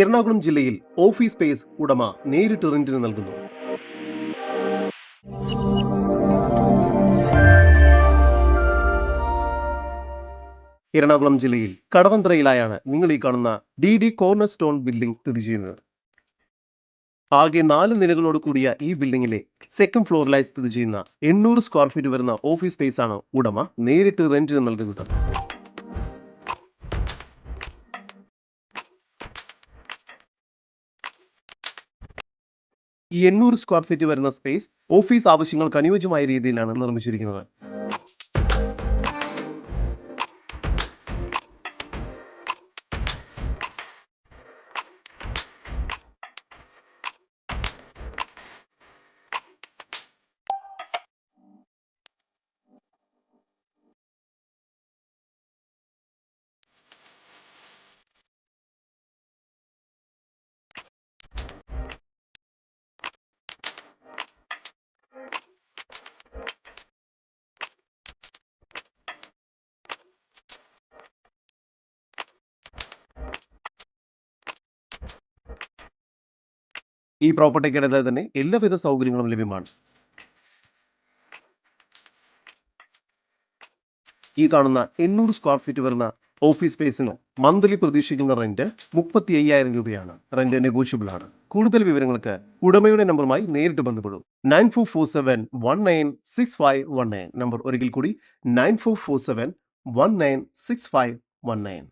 എറണാകുളം ജില്ലയിൽ office space ഉടമ നേരിട്ട് റെന്റിന് നൽകുന്നു. എറണാകുളം ജില്ലയിൽ കടവന്ത്രയിലായാണ് നിങ്ങൾ ഈ കാണുന്ന D D corner stone building സ്ഥിതി ചെയ്യുന്നത്. ആകെ നാല് നിലകളോട് കൂടിയ ഈ ബിൽഡിംഗിലെ സെക്കൻഡ് ഫ്ലോറിലായി സ്ഥിതി ചെയ്യുന്ന എണ്ണൂറ് സ്ക്വയർ ഫീറ്റ് വരുന്ന ഓഫീസ് സ്പേസ് ആണ് ഉടമ നേരിട്ട് റെന്റിന് നൽകുന്നത്. ഈ എണ്ണൂറ് സ്ക്വയർ ഫീറ്റ് വരുന്ന സ്പേസ് ഓഫീസ് ആവശ്യങ്ങൾക്ക് അനുയോജ്യമായ രീതിയിലാണ് നിർമ്മിച്ചിരിക്കുന്നത്. ഈ പ്രോപ്പർട്ടിക്കിടയിൽ തന്നെ എല്ലാവിധ സൗകര്യങ്ങളും ലഭ്യമാണ്. ഈ കാണുന്ന എണ്ണൂറ് സ്ക്വയർ ഫീറ്റ് വരുന്ന ഓഫീസ് സ്പേസിന് മന്ത്ലി പ്രതീക്ഷിക്കുന്ന റെന്റ് മുപ്പത്തി അയ്യായിരം രൂപയാണ്. റെന്റ് നെഗോഷ്യബിൾ ആണ്. കൂടുതൽ വിവരങ്ങൾക്ക് ഉടമയുടെ നമ്പറുമായി നേരിട്ട് ബന്ധപ്പെടും. Nine four four seven one nine six five one nine number ഒരിക്കൽ കൂടി nine four four seven one nine six five one nine